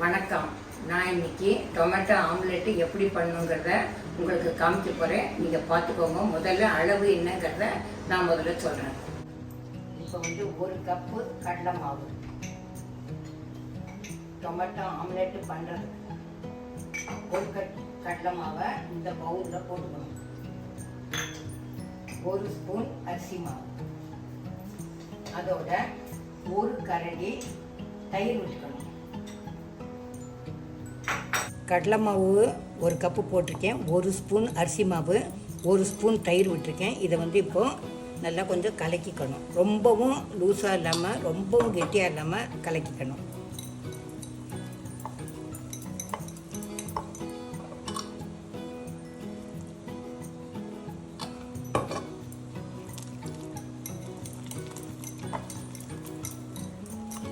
வணக்கம். நான் இன்னைக்கு டொமேட்டோ ஆம்லெட்டு எப்படி பண்ணுங்கிறத உங்களுக்கு காமிக்க போகிறேன் நீங்கள் பார்த்துக்கோங்க. முதல்ல அளவு என்னங்கிறத நான் முதல்ல சொல்கிறேன் இப்போ வந்து ஒரு கப்பு கடலை மாவு. டொமேட்டோ ஆம்லெட்டு பண்ணுறது ஒரு கட் கடலை மாவை இந்த பவுலில் போட்டுக்கணும். ஒரு ஸ்பூன் அரிசி மாவு. அதோட ஒரு கரண்டி தயிர் விட்டுக்கணும் கடலை மாவு ஒரு கப்பு போட்டிருக்கேன் ஒரு ஸ்பூன் அரிசி மாவு ஒரு ஸ்பூன் தயிர் விட்டுருக்கேன். இதை வந்து இப்போது நல்லா கொஞ்சம் கலக்கிக்கணும். ரொம்பவும் லூஸாக இல்லாமல் ரொம்பவும் கெட்டியாக இல்லாமல் கலக்கிக்கணும்.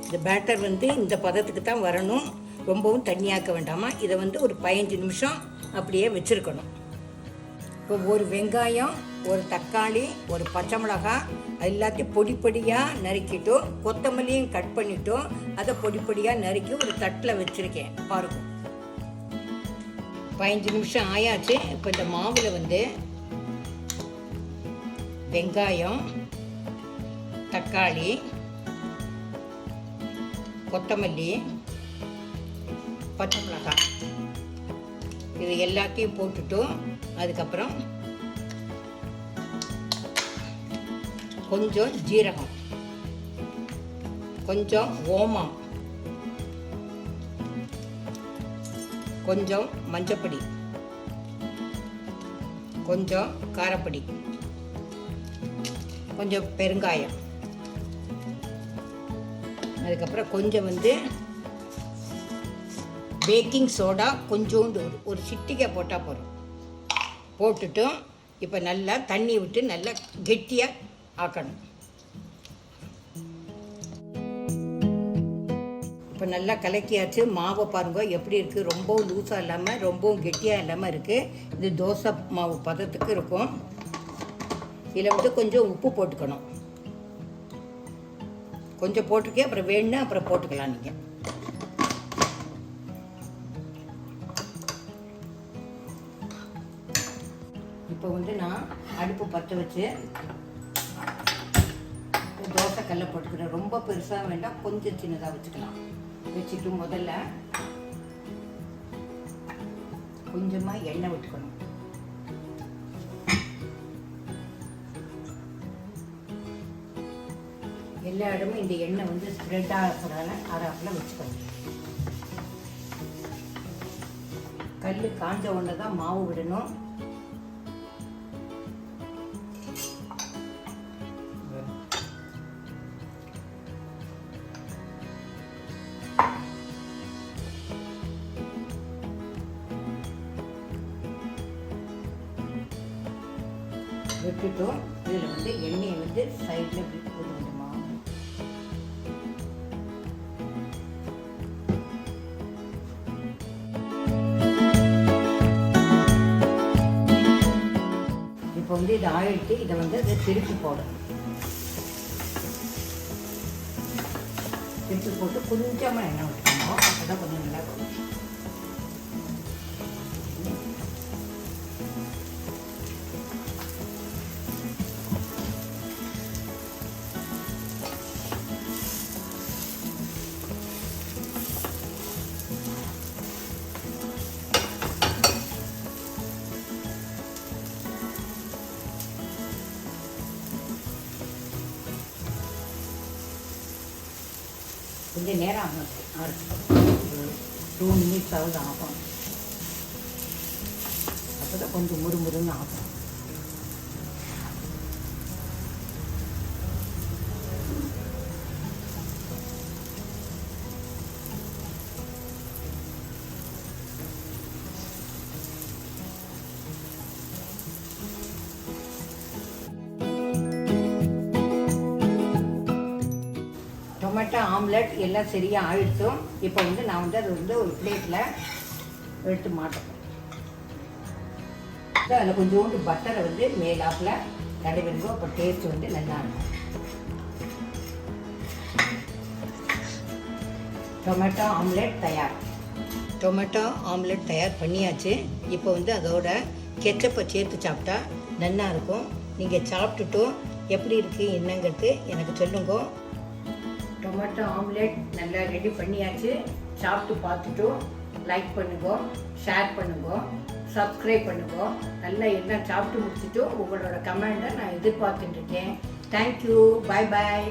இந்த பேட்டர் வந்து இந்த பதத்துக்கு தான் வரணும். ரொம்பவும் தண்ணியாக்க வேண்டாமா? இதை வந்து ஒரு பதினஞ்சு நிமிஷம் அப்படியே வச்சுருக்கணும். இப்போ ஒரு வெங்காயம் ஒரு தக்காளி ஒரு பச்சை மிளகாய் எல்லாத்தையும் பொடி பொடியாக நறுக்கிட்டோம் கொத்தமல்லியும் கட் பண்ணிட்டோம் அதை பொடி பொடியாக நறுக்கி ஒரு தட்டில் வச்சுருக்கேன். பாருங்க. பதினஞ்சு நிமிஷம் ஆயாச்சு. இப்போ இந்த மாவில் வந்து வெங்காயம் தக்காளி கொத்தமல்லி பச்சை மிளகாய் இது எல்லாத்தையும் போட்டுட்டும். அதுக்கப்புறம் கொஞ்சம் ஜீரகம். கொஞ்சம் ஓமம். கொஞ்சம் மஞ்சப்பொடி. கொஞ்சம் காரப்பொடி. கொஞ்சம் பெருங்காயம். அதுக்கப்புறம் கொஞ்சம் வந்து பேக்கிங் சோடா கொஞ்சோண்டு ஒரு ஒரு சிட்டிகை போட்டால் போதும். போட்டுட்டும் இப்போ நல்லா தண்ணி விட்டு நல்லா கெட்டியாக ஆக்கணும். இப்போ நல்லா கலக்கியாச்சு. மாவை பாருங்க எப்படி இருக்குது ரொம்பவும் லூஸாக இல்லாமல் ரொம்பவும் கெட்டியாக இல்லாமல் இருக்குது இது தோசை மாவு பதத்துக்கு இருக்கும். இதில் வந்து கொஞ்சம் உப்பு போட்டுக்கணும். கொஞ்சம் போட்டிருக்கேன் அப்புறம் வேணுன்னா அப்புறம் போட்டுக்கலாம் நீங்கள் இப்போ வந்து நான் அடுப்பு பற்ற வச்சு தோசை போட்டுக்கிறேன். ரொம்ப பெருசாக வேண்டாம் கொஞ்சம் சின்னதாக வச்சுக்கலாம். வச்சுட்டு முதல்ல கொஞ்சமாக எண்ணெய் விட்டுக்கணும். எல்லா இடமும் இந்த எண்ணெய் வந்து ஸ்ப்ரெட் ஆகக்கூடாது அராப்பில் வச்சுக்கணும். கல் காஞ்ச உடனே தான் மாவு விடணும். விட்டுட்டோம். இதில் வந்து எண்ணெயை வந்து சைடில் இப்படி போட்டு விடுமா இப்போ வந்து இதை ஆயிட்டு இதை வந்து இதை திருப்பி போடணும். திருப்பி போட்டு கொஞ்சமாக எண்ணெய் விட்டுக்கணும் அப்போ தான் கொஞ்சம் நல்லா கொடுக்கும் கொஞ்சம் நேரம் ஆகும் ஆறு டூ மினிட்ஸ் ஆகுது ஆகும். அப்போ தான் கொஞ்சம் முறுமுறுன்னு ஆகும். ஆம்லெட் எல்லாம் சரியாக ஆயிடுத்தும் இப்போ வந்து நான் வந்து அது வந்து ஒரு பிளேட்டில் எடுத்து மாட்டேன். அதில் கொஞ்சோண்டு பட்டரை வந்து மேலாப்பில் தடவிடுங்க அப்போ டேஸ்ட் வந்து நல்லா இருக்கும். டொமேட்டோ ஆம்லெட் தயார். டொமேட்டோ ஆம்லெட் தயார் பண்ணியாச்சு. இப்போ வந்து அதோட கெச்சப்பை சேர்த்து சாப்பிட்டா நல்லா இருக்கும். நீங்கள் சாப்பிட்டுட்டும் எப்படி இருக்குது என்னங்கிறது எனக்கு சொல்லுங்க. டொமேட்டோ ஆம்லெட் நல்லா ரெடி பண்ணியாச்சு. சாப்பிட்டு பார்த்துட்டும். லைக் பண்ணுங்க ஷேர் பண்ணுங்க சப்ஸ்கிரைப் பண்ணுங்க. நல்லா எல்லாம் சாப்பிட்டு முடிச்சுட்டு உங்களோட கமெண்ட்டை நான் எதிர்பார்த்துட்டு இருக்கேன். தேங்க்யூ பாய் பாய்